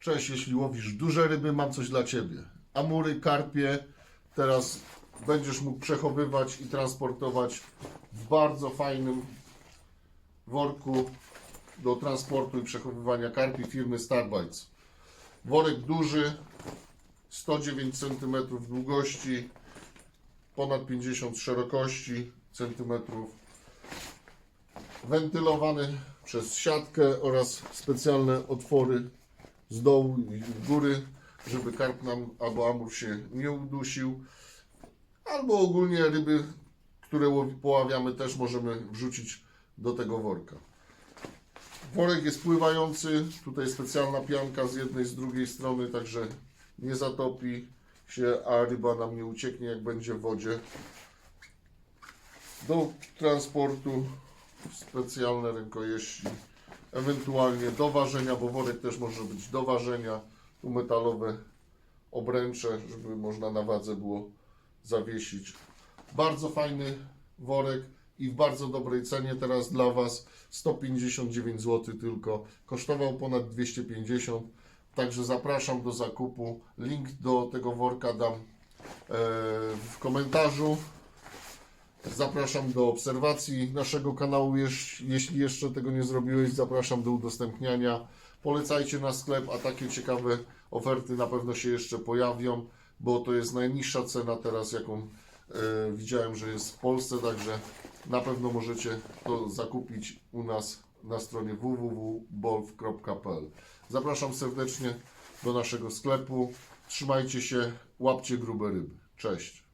Cześć, jeśli łowisz duże ryby, mam coś dla Ciebie. Amury, karpie, teraz będziesz mógł przechowywać i transportować w bardzo fajnym worku do transportu i przechowywania karpi firmy Starbites. Worek duży, 109 cm długości, ponad 50 szerokości centymetrów, wentylowany przez siatkę oraz specjalne otwory z dołu i z góry, żeby karp nam albo amur się nie udusił, albo ogólnie ryby, które poławiamy też możemy wrzucić do tego worka. Worek jest pływający, tutaj specjalna pianka z jednej, z drugiej strony, także nie zatopi się, a ryba nam nie ucieknie jak będzie w wodzie. Do transportu specjalne rękojeści, ewentualnie do ważenia, bo worek też może być do ważenia, tu metalowe obręcze, żeby można na wadze było zawiesić. Bardzo fajny worek i w bardzo dobrej cenie teraz dla Was 159 zł tylko. Kosztował ponad 250, także zapraszam do zakupu. Link do tego worka dam e, w komentarzu. Zapraszam do obserwacji naszego kanału, jeśli jeszcze tego nie zrobiłeś. Zapraszam do udostępniania. Polecajcie na sklep, a takie ciekawe oferty na pewno się jeszcze pojawią, bo to jest najniższa cena teraz, jaką e, widziałem, że jest w Polsce, także na pewno możecie to zakupić u nas na stronie www.bolf.pl. Zapraszam serdecznie do naszego sklepu. Trzymajcie się, łapcie grube ryby. Cześć.